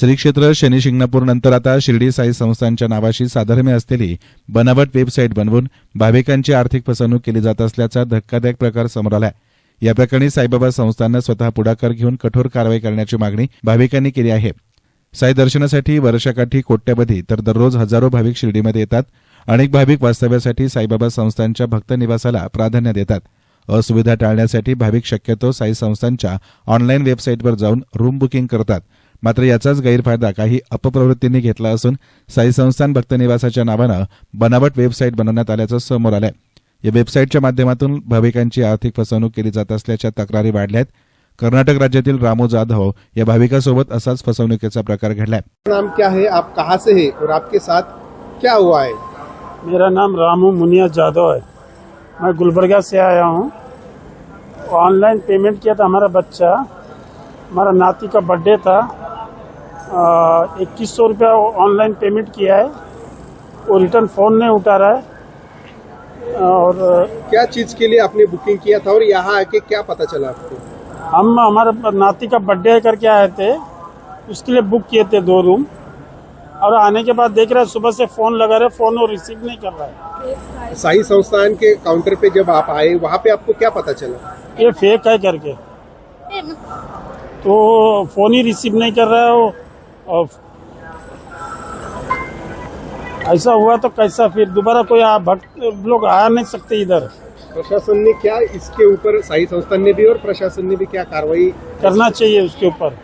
श्री क्षेत्र शनी शिंगणापूर नंतर आता शिर्डी साई संस्थांच्या नावाशी साधर्म्य असलेली बनावट वेबसाईट बनवून भाविकांची आर्थिक फसवणूक केली जात असल्याचा धक्कादायक प्रकार समोर आलाय. या प्रकरणी साईबाबा संस्थांना स्वतः पुढाकार घेऊन कठोर कारवाई करण्याची मागणी भाविकांनी केली आहे. साई दर्शनासाठी वर्षाकाठी कोट्यवधी तर दररोज हजारो भाविक शिर्डीमध्ये येतात. अनेक भाविक वास्तव्यासाठी साईबाबा संस्थांच्या भक्त निवासाला प्राधान्य देतात. असुविधा टाळण्यासाठी भाविक शक्यतो साई संस्थांच्या ऑनलाईन वेबसाईटवर जाऊन रूम बुकिंग करतात. मात्र याचाच गैरफायदा काही अपप्रवृत्तींनी घेतला असून साई संस्थान भक्तनिवासाच्या नावानं बनावट वेबसाईट बनवण्यात आल्याचं समोर आलंय. या वेबसाईटच्या माध्यमातून भाविकांची आर्थिक फसवणूक केली जात असल्याच्या तक्रारी वाढल्या आहेत कर्नाटक राज्यातील रामू जाधव या भाविकासोबत असाच फसवणुकीचा प्रकार घडलाय. नाम क्या है? आप कहाँ से है? और आपके साथ क्या हुआ है? मेरा नाम रामू मुनिया जादव है। मैं गुलबर्गा से आया हूँ। ऑनलाइन पेमेंट किया था हमारा बच्चा। हमारा नाती का बर्थडे था। इक्कीस सौ रुपया ऑनलाइन पेमेंट किया है। वो रिटर्न फ़ोन नहीं उठा रहा है। और क्या चीज़ के लिए आपने बुकिंग किया था और यहाँ आके क्या पता चला आपको? हम हमारे नाती का बर्थडे करके आए थे। उसके लिए बुक किए थे दो रूम और आने के बाद देख रहे हैं सुबह से फ़ोन लगा रहे फ़ोन वो रिसीव नहीं कर रहा है। साई संस्थान के काउंटर पे जब आप आए वहाँ पे आपको क्या पता चला? ये फेक है करके। तो फ़ोन ही रिसीव नहीं कर रहा है वो और ऐसा हुआ तो कैसा फिर? दोबारा कोई भक्त लोग आ नहीं सकते इधर। प्रशासन ने क्या इसके ऊपर साई संस्थान ने भी और प्रशासन ने भी क्या कार्रवाई करना चाहिए उसके ऊपर।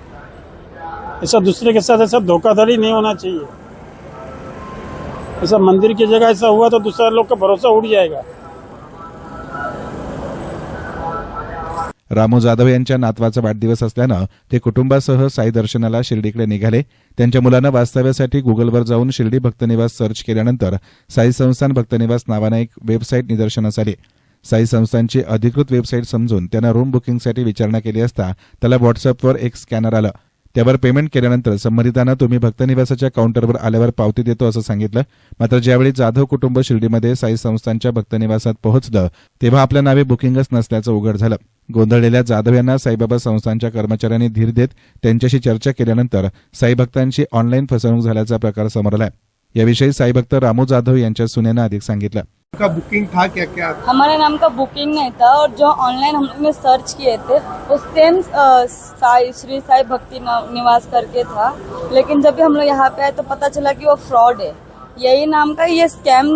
ऐसा दूसरे के साथ ऐसा धोखाधड़ी नहीं होना चाहिए। ऐसा मंदिर की जगह ऐसा हुआ तो दूसरा लोग का भरोसा उड़ जाएगा। रामू जाधव यांच्या नातवाचा वाढदिवस असल्यानं ते कुटुंबासह साई दर्शनाला शिर्डीकडे निघाले. त्यांच्या मुलानं वास्तव्यासाठी गुगलवर जाऊन शिर्डी भक्तनिवास सर्च केल्यानंतर साई संस्थान भक्तनिवास नावानं एक वेबसाईट निदर्शनास आली. साई संस्थांची अधिकृत वेबसाईट समजून त्यानं रूम बुकिंगसाठी विचारणा केली असता त्याला व्हॉट्सअपवर एक स्कॅनर आलं. त्यावर पेमेंट केल्यानंतर संबंधितानं तुम्ही भक्तनिवासाच्या काउंटरवर आल्यावर पावती देतो असं सांगितलं. मात्र ज्यावेळी जाधव कुटुंब शिर्डीमध्ये साई संस्थानच्या भक्तनिवासात पोहोचलं तेव्हा आपल्या नावे बुकिंगच नसल्याचं उघड झालं. गोंधळलेल्या जाधव यांना साईबाबा संस्थांच्या कर्मचाऱ्यांनी धीर देत त्यांच्याशी चर्चा केल्यानंतर साई भक्तांची ऑनलाईन फसवणूक झाल्याचा प्रकार समोर आलाय. याविषयी साई भक्त रामू जाधव यांच्या सुनेनं अधिक सांगितलं. का बुकिंग था क्या क्या? हमारे नाम का बुकिंग नहीं था और जो ऑनलाइन हम लोग ने सर्च किए थे वो सेम साई श्री साई भक्ति निवास करके था। लेकिन जब भी हम लोग यहाँ पे आए तो पता चला कि वो फ्रॉड है। यही नाम का ये स्कैम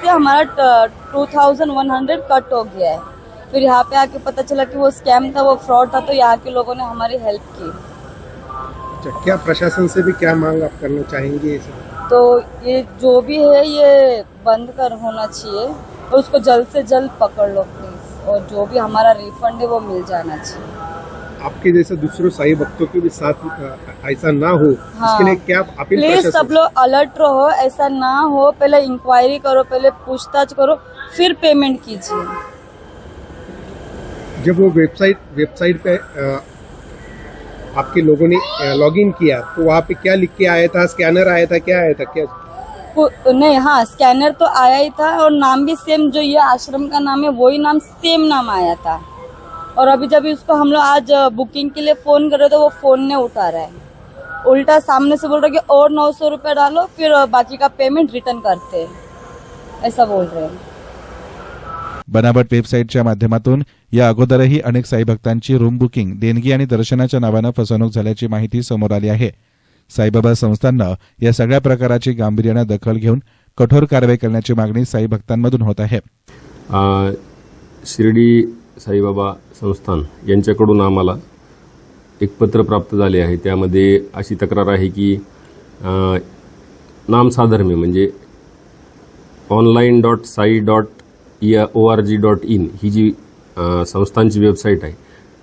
से हमारा two thousand one hundred cut हो गया है। फिर यहाँ पे आके पता चला कि वो स्कैम था वो फ्रॉड था तो यहाँ के लोगों ने हमारी हेल्प की। अच्छा, क्या प्रशासन से भी क्या मांग आप करना चाहेंगे तो ये जो भी है ये बंद कर होना चाहिए और उसको जल्द से जल्द पकड़ लो प्लीज़ और जो भी हमारा रिफंड है वो मिल जाना चाहिए। आपके जैसे दूसरों साई भक्तों के भी साथ ऐसा ना हो हाँ। इसके लिए क्या आप अपील प्लीज़ सब लोग अलर्ट रहो ऐसा ना हो पहले इंक्वायरी करो पहले पूछताछ करो फिर पेमेंट कीजिए। जब वो वेबसाइट वेबसाइट पे आपके लोगों ने लॉग इन किया तो वहाँ पे क्या लिख के आया था? स्कैनर आया था? क्या आया था? क्या? नहीं हाँ स्कैनर तो आया ही था और नाम भी सेम, जो ये आश्रम का नाम है, वही नाम सेम नाम आया था। और अभी जब इसको हम लोग आज बुकिंग के लिए फ़ोन कर रहे तो वो फ़ोन नहीं उठा रहा है। उल्टा सामने से बोल रहे कि और नौ सौ रुपये डालो, फिर बाकी का पेमेंट रिटर्न करते ऐसा बोल रहे हैं। बनावट वेबसाईटच्या माध्यमातून. या अगोदरही अनेक साई भक्तांची रूम बुकिंग देणगी आणि दर्शनाच्या नावानं फसवणूक झाल्याची माहिती समोर आली आहे. साईबाबा संस्थांनं या सगळ्या प्रकाराची गांभीर्यानं दखल घेऊन कठोर कारवाई करण्याची मागणी साई भक्तांमधून होत आहे. शिर्डी साईबाबा संस्थान यांच्याकडून आम्हाला एक पत्र प्राप्त झाले आहे. त्यामध्ये अशी तक्रार आहे की आ, म्हणजे ऑनलाईन डॉट साई डॉट या O R G dot in ही जी संस्थांची वेबसाईट आहे.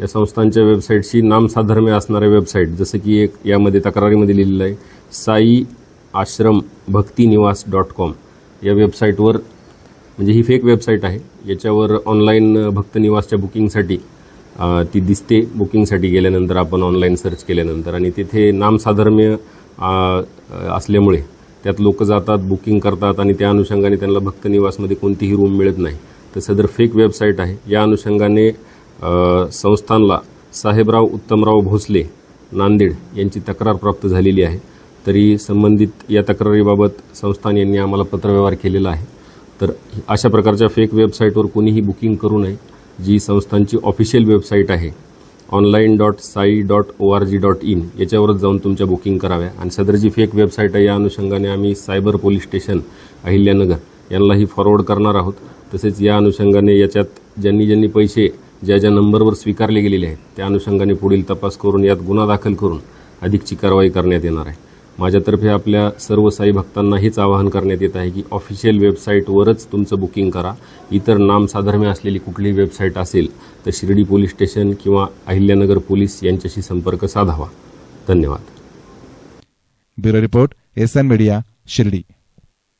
या संस्थांच्या वेबसाईटशी नामसाधर्म्य असणाऱ्या वेबसाईट जसं की एक यामध्ये तक्रारीमध्ये लिहिलेलं आहे साई आश्रम भक्तिनिवास डॉट कॉम या वेबसाईटवर म्हणजे ही फेक वेबसाईट आहे. याच्यावर ऑनलाईन भक्तनिवासच्या बुकिंगसाठी ती दिसते बुकिंगसाठी गेल्यानंतर आपण ऑनलाईन सर्च केल्यानंतर. आणि तिथे नामसाधर्म्य असल्यामुळे त्यात लोक जातात बुकिंग करतात आणि त्या अनुषंगाने त्यांना भक्त निवासमध्ये कोणतीही रूम मिळत नाही. तर सदर फेक वेबसाईट आहे. या अनुषंगाने संस्थानला साहेबराव उत्तमराव भोसले नांदेड यांची तक्रार प्राप्त झालेली आहे. तरी संबंधित या तक्रारीबाबत संस्थान यांनी आम्हाला पत्रव्यवहार केलेला आहे. तर अशा प्रकारच्या फेक वेबसाईटवर कोणीही बुकिंग करू नये जी संस्थांची ऑफिशियल वेबसाईट आहे. Online dot Sai dot O R G dot in याच्यावरच जाऊन तुमच्या बुकिंग कराव्या. आणि सदर जी फेक वेबसाईट आहे या अनुषंगाने आम्ही सायबर पोलीस स्टेशन अहिल्यानगर यांनाही फॉरवर्ड करणार आहोत. तसेच या अनुषंगाने याच्यात ज्यांनी ज्यांनी पैसे ज्या ज्या नंबरवर स्वीकारले गेलेले आहेत त्या अनुषंगाने पुढील तपास करून यात गुन्हा दाखल करून अधिकची कारवाई करण्यात येणार आहे. माझ्यातर्फे आपल्या सर्व साई भक्तांना हेच आवाहन करण्यात येत आहे की ऑफिशियल वेबसाईटवरच तुमचं बुकिंग करा. इतर नाम साधर्म्य असलेली कुठलीही वेबसाईट असेल तर शिर्डी पोलीस स्टेशन किंवा अहिल्यानगर पोलीस यांच्याशी संपर्क साधावा. धन्यवाद. Bureau report S N media Shirdi.